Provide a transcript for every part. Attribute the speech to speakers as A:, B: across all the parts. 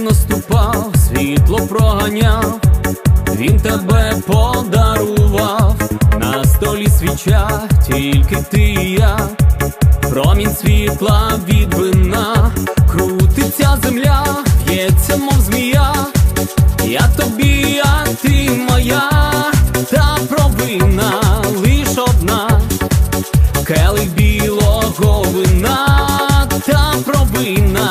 A: Наступав, світло проганяв, він тебе подарував, на столі свіча, тільки ти і я, промінь світла від вина, крутиться земля, в'ється, мов змія, я тобі, а ти моя, та провина лиш одна, келих білого вина, та провина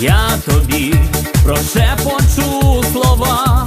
A: Я тобі про це почув слова,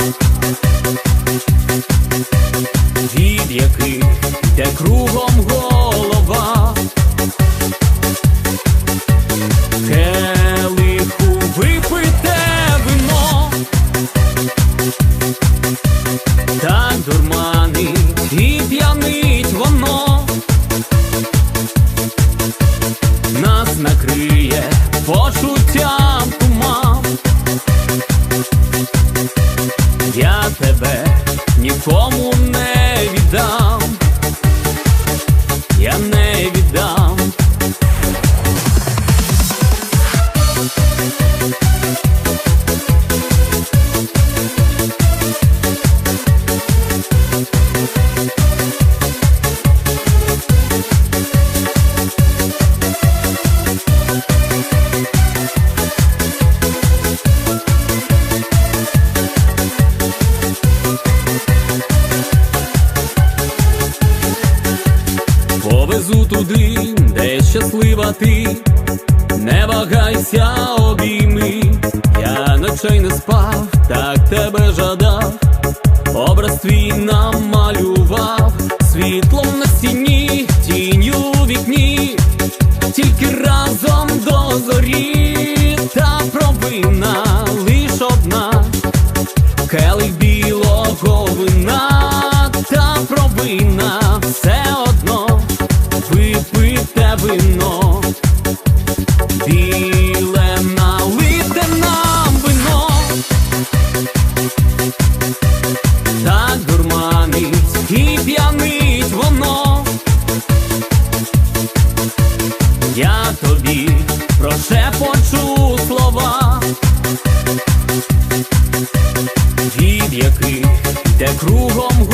A: Туди, де щаслива ти, не вагайся, обійми, я ночей не спав, так тебе жадав, образ твій намалював, світлом на стіні, тобі про це почув слова, від яких йде кругом.